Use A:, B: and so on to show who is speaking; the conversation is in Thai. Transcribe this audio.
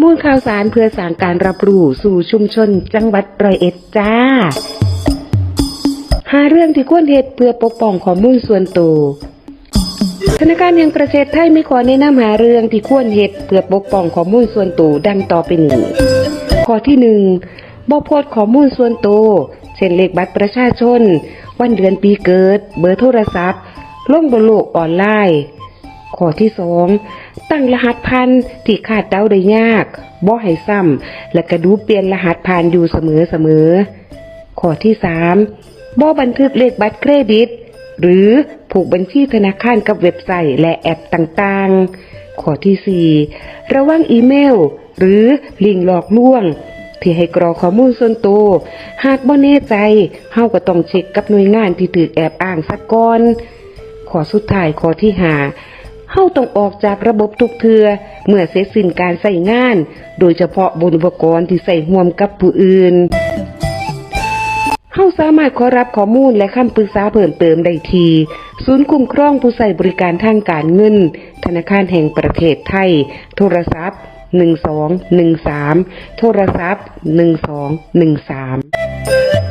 A: มูลข่าวสารเพื่อสร้างการรับรู้สู่ชุมชนจังหวัดร้อยเอ็ดจ้าหาเรื่องที่ควรเหตุเพื่อปกป้องข้อมูลส่วนตัวธนาคารแห่งประเทศไทยไม่ขอแนะนำหาเรื่องที่ควรเหตุเพื่อปกป้องข้อมูลส่วนตัวดังต่อไปนี้ข้อที่หนึ่งบ่โพสข้อมูลส่วนตัวเช่นเลขบัตรประชาชน วันเดือนปีเกิด เบอร์โทรศัพท์ลงบนโลกออนไลน์ ข้อที่สองตั้งรหัสพันที่คาดเดาได้ยากบ่ให้ซ้ำและกระดูเปลี่ยนรหัสผ่านอยู่เสมอเสมอข้อที่สามบ่บันทึกเลขบัตรเครดิต หรือผูกบัญชีธนาคารกับเว็บไซต์และแอปต่างๆ ข้อที่4ระวังอีเมล หรือลิงก์หลอกลวง ที่ให้กรอกข้อมูลส่วนตัวหากบ่แน่ใจเฮาก็ต้องเช็คกับหน่วยงานที่ถูกแอบอ้างซะก่อนข้อสุดท้ายข้อที่ห้า เฮาต้องออกจากระบบทุกเทือเมื่อเสร็จสิ้นการใส่งาน โดยเฉพาะบนอุปกรณ์ที่ใส่ร่วมกับผู้อื่นเฮาสามารถขอรับข้อมูลและคำปรึกษาเพิ่มเติมได้ทีศูนย์คุ้มครองผู้ใส่บริการทางการเงิน ธนาคารแห่งประเทศไทย โทรศัพท์ 1213 โทรศัพท์ 1213